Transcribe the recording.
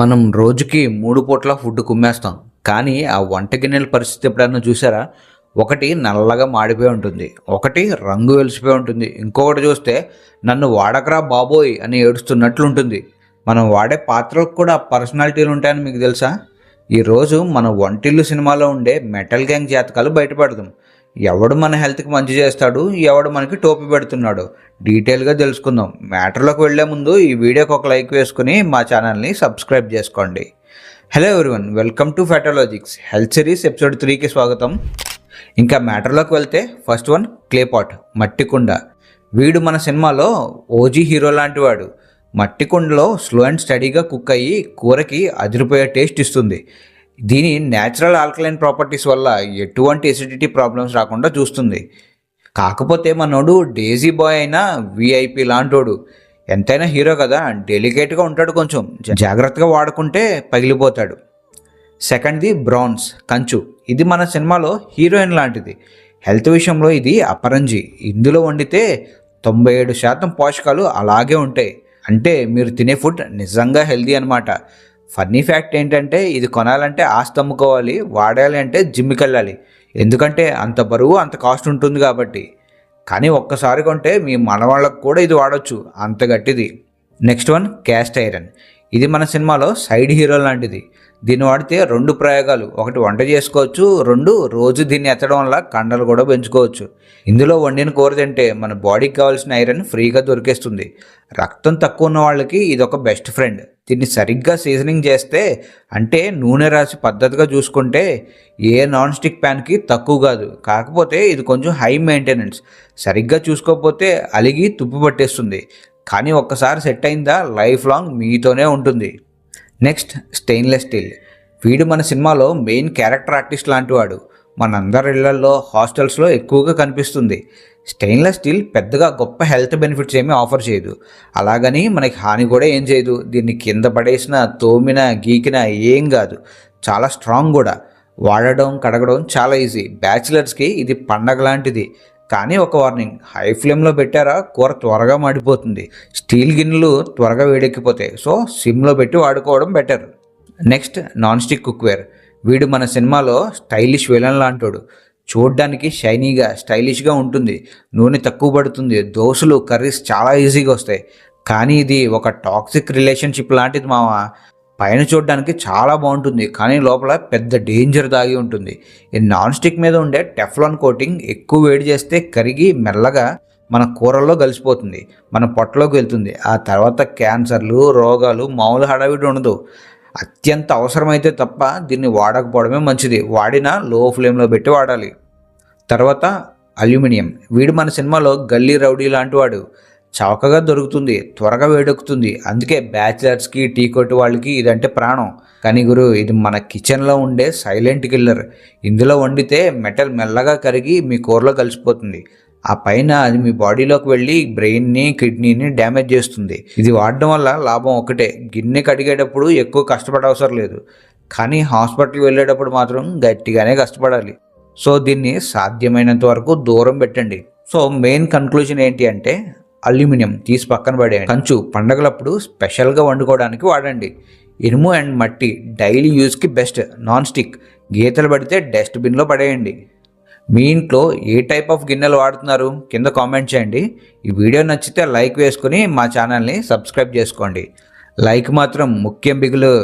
మనం రోజుకి మూడు పూట్ల ఫుడ్ కుమ్మేస్తాం. కానీ ఆ వంట గిన్నెల పరిస్థితి ఎప్పుడన్నా చూసారా? ఒకటి నల్లగా మాడిపోయి ఉంటుంది. ఒకటి రంగు వెలిసిపోయి ఉంటుంది. ఇంకొకటి చూస్తే నన్ను వాడకరా బాబోయ్ అని ఏడుస్తున్నట్లు ఉంటుంది. మనం వాడే పాత్రలకు కూడా పర్సనాలిటీలు ఉంటాయని మీకు తెలుసా? ఈరోజు మన వంటిల్లు సినిమాలో ఉండే మెటల్ గ్యాంగ్ జాతకాలు బయటపడదాం ఎవడు మన హెల్త్కి మంచి చేస్తాడు ఎవడు మనకి టోపీ పెడుతున్నాడు. డీటెయిల్గా తెలుసుకుందాం. మ్యాటర్లోకి వెళ్ళే ముందు ఈ వీడియోకి ఒక లైక్ వేసుకుని మా ఛానల్ని సబ్స్క్రైబ్ చేసుకోండి. Hello everyone welcome to Fetalogix health series episode త్రీకి స్వాగతం. ఇంకా మ్యాటర్లోకి వెళ్తే ఫస్ట్ వన్ క్లేపాట్ మట్టి కుండ వీడు మన సినిమాలో ఓజీ హీరో లాంటి వాడు మట్టి కుండలో స్లో అండ్ స్టడీగా కుక్ అయ్యి కూరకి అదిరిపోయే టేస్ట్ ఇస్తుంది. దీని న్యాచురల్ ఆల్కలైన్ ప్రాపర్టీస్ వల్ల ఎటువంటి ఎసిడిటీ ప్రాబ్లమ్స్ రాకుండా చూస్తుంది. కాకపోతే మనోడు డేజీ బాయ్ అయినా విఐపి లాంటోడు. ఎంతైనా హీరో కదా డెలికేట్గా ఉంటాడు కొంచెం. జాగ్రత్తగా వాడుకుంటే పగిలిపోతాడు. సెకండ్ది బ్రాన్స్ కంచు. ఇది మన సినిమాలో హీరోయిన్ లాంటిది. హెల్త్ విషయంలో ఇది అపరంజి. ఇందులో వండితే తొంభై ఏడు శాతం పోషకాలు అలాగే ఉంటాయి. అంటే మీరు తినే ఫుడ్ నిజంగా హెల్దీ అనమాట ఫన్నీ ఫ్యాక్ట్ ఏంటంటే ఇది కొనాలంటే ఆస్తి అమ్ముకోవాలి వాడాలి అంటే జిమ్కి వెళ్ళాలి ఎందుకంటే అంత బరువు అంత కాస్ట్ ఉంటుంది కాబట్టి. కానీ ఒక్కసారి కొంటే మీ మనవాళ్ళకు కూడా ఇది వాడవచ్చు అంత గట్టిది. Next one cast iron. ఇది మన సినిమాలో సైడ్ హీరో లాంటిది. దీన్ని వాడితే రెండు ప్రయోగాలు. ఒకటి వంట చేసుకోవచ్చు రెండు రోజు దీన్ని ఎత్తడం వల్ల కండలు కూడా పెంచుకోవచ్చు. ఇందులో వండిన కూర తింటే మన బాడీకి కావాల్సిన ఐరన్ ఫ్రీగా దొరికేస్తుంది. రక్తం తక్కువ ఉన్న వాళ్ళకి ఇది ఒక బెస్ట్ ఫ్రెండ్. దీన్ని సరిగ్గా సీజనింగ్ చేస్తే అంటే నూనె రాసి పద్ధతిగా చూసుకుంటే ఏ నాన్ స్టిక్ ప్యాన్కి తక్కువ కాదు. కాకపోతే ఇది కొంచెం హై మెయింటెనెన్స్ సరిగ్గా చూసుకోకపోతే అలిగి తుప్పు పట్టేస్తుంది. కానీ ఒక్కసారి సెట్ అయిందా లైఫ్ లాంగ్ మీతోనే ఉంటుంది. నెక్స్ట్ స్టెయిన్లెస్ స్టీల్ వీడు మన సినిమాలో మెయిన్ క్యారెక్టర్ ఆర్టిస్ట్ లాంటి వాడు. మనందరి ఇళ్ళలో హాస్టల్స్లో ఎక్కువగా కనిపిస్తుంది. స్టెయిన్లెస్ స్టీల్ పెద్దగా గొప్ప హెల్త్ బెనిఫిట్స్ ఏమీ ఆఫర్ చేయదు. అలాగని మనకి హాని కూడా ఏం చేయదు. దీన్ని కింద పడేసిన తోమిన గీకిన ఏం కాదు. చాలా స్ట్రాంగ్ కూడా. వాడడం కడగడం చాలా ఈజీ. బ్యాచిలర్స్కి ఇది పండగ లాంటిది. కానీ ఒక వార్నింగ్. హై ఫ్లేమ్లో పెట్టారా? కూర త్వరగా మాడిపోతుంది. స్టీల్ గిన్నెలు త్వరగా వేడెక్కిపోతాయి. సో సిమ్లో పెట్టి వాడుకోవడం better. Next non stick cookware. వీడు మన సినిమాలో స్టైలిష్ విలన్ లాంటోడు. చూడ్డానికి షైనీగా స్టైలిష్గా ఉంటుంది. నూనె తక్కువ పడుతుంది. దోశలు కర్రీస్ చాలా ఈజీగా వస్తాయి. కానీ ఇది ఒక టాక్సిక్ రిలేషన్షిప్ లాంటిది మామ పైన చూడడానికి చాలా బాగుంటుంది. కానీ లోపల పెద్ద డేంజర్ దాగి ఉంటుంది. ఈ నాన్ స్టిక్ మీద ఉండే టెఫ్లాన్ కోటింగ్ ఎక్కువ వేడి చేస్తే కరిగి మెల్లగా మన కూరల్లో కలిసిపోతుంది. మన పొట్టలోకి వెళ్తుంది. ఆ తర్వాత క్యాన్సర్లు రోగాలు మామూలు హడావిడి ఉండదు. అత్యంత అవసరమైతే తప్ప దీన్ని వాడకపోవడమే మంచిది. వాడినా లో ఫ్లేమ్లో పెట్టి వాడాలి. తర్వాత అల్యూమినియం. వీడు మన సినిమాలో గల్లీ రౌడీ లాంటి వాడు చౌకగా దొరుకుతుంది త్వరగా వేడెక్కుతుంది. అందుకే బ్యాచిలర్స్కి టీ కొట్టు వాళ్ళకి ఇదంటే ప్రాణం. కానీ గురు ఇది మన కిచెన్లో ఉండే సైలెంట్ కిల్లర్. ఇందులో వండితే మెటల్ మెల్లగా కరిగి మీ కూరలో కలిసిపోతుంది. ఆ పైన అది మీ బాడీలోకి వెళ్ళి బ్రెయిన్ని కిడ్నీని డ్యామేజ్ చేస్తుంది. ఇది వాడడం వల్ల లాభం ఒకటే గిన్నె కడిగేటప్పుడు ఎక్కువ కష్టపడవసరం లేదు. కానీ హాస్పిటల్కి వెళ్ళేటప్పుడు మాత్రం గట్టిగానే కష్టపడాలి. సో దీన్ని సాధ్యమైనంత వరకు దూరం పెట్టండి. సో మెయిన్ కన్క్లూజన్ ఏంటి అంటే అల్యూమినియం తీసి పక్కన పడేయండి. కంచు పండగలప్పుడు స్పెషల్గా వండుకోవడానికి వాడండి. ఇనుము అండ్ మట్టి డైలీ యూజ్కి బెస్ట్. Non stick. గీతలు పడితే డస్ట్బిన్లో పడేయండి. మీ ఇంట్లో ఏ టైప్ ఆఫ్ గిన్నెలు వాడుతున్నారు? కింద కామెంట్ చేయండి. ఈ వీడియో నచ్చితే లైక్ వేసుకుని మా ఛానల్ని సబ్స్క్రైబ్ చేసుకోండి. లైక్ మాత్రం ముఖ్యం బిగులు.